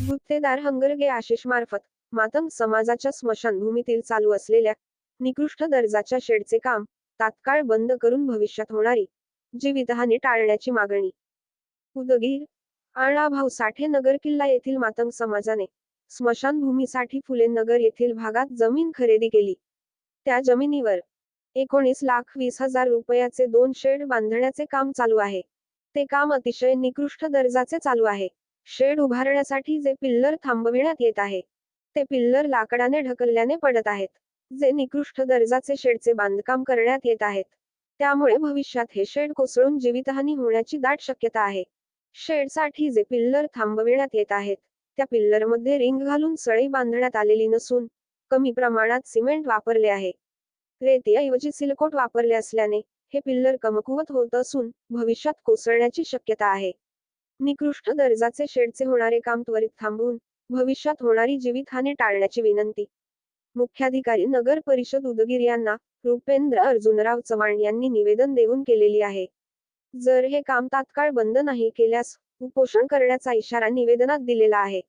गुत्तेदार हंगरगे आशिष मार्फत मातंग समाजाच्या स्मशानभूमीतील चालू असलेल्या निकृष्ट दर्जाच्या शेडचे काम तात्काळ बंद करून भविष्यात होणारी जीवितहानी टाळण्याची मागणी. उदगीर आळाभाऊ साठे नगर किल्ला येथील मातंग समाजाने स्मशानभूमीसाठी फुले नगर येथील भागात जमीन खरेदी केली. त्या जमिनीवर एकोणीस लाख वीस हजार रुपयाचे दोन शेड बांधण्याचे काम चालू आहे. ते काम अतिशय निकृष्ट दर्जाचे चालू आहे. शेड उभारण्यासाठी जे पिल्लर थांबविण्यात येत आहे ते पिल्लर लाकडाने ढकलल्याने पडत आहेत. जे निकृष्ट दर्जाचे शेडचे बांधकाम करण्यात येत आहेत. त्यामुळे भविष्यात हे शेड कोसळून जीवितहानी होण्याची दाट शक्यता आहे. शेडसाठी जे पिल्लर थांबविण्यात येत आहेत त्या पिल्लरमध्ये रिंग घालून सळई बांधण्यात आलेली नसून कमी प्रमाणात सिमेंट वापरले आहे. रेतीऐवजी सिलकोट वापरले असल्याने हे पिल्लर कमकुवत होत असून भविष्यात कोसळण्याची शक्यता आहे. निकृष्ट दर्जाचे शेडचे होणारे काम त्वरित थांबवून भविष्यात होणारी जीवितहानी टाळण्याची विनंती. मुख्याधिकारी नगर परिषद उदगीर यांना रुपेंद्र अर्जुनराव चव्हाण यांनी निवेदन देऊन केलेली आहे. जर हे काम तात्काळ बंद नाही केल्यास उपोषण करण्याचा इशारा निवेदनात दिलेला आहे.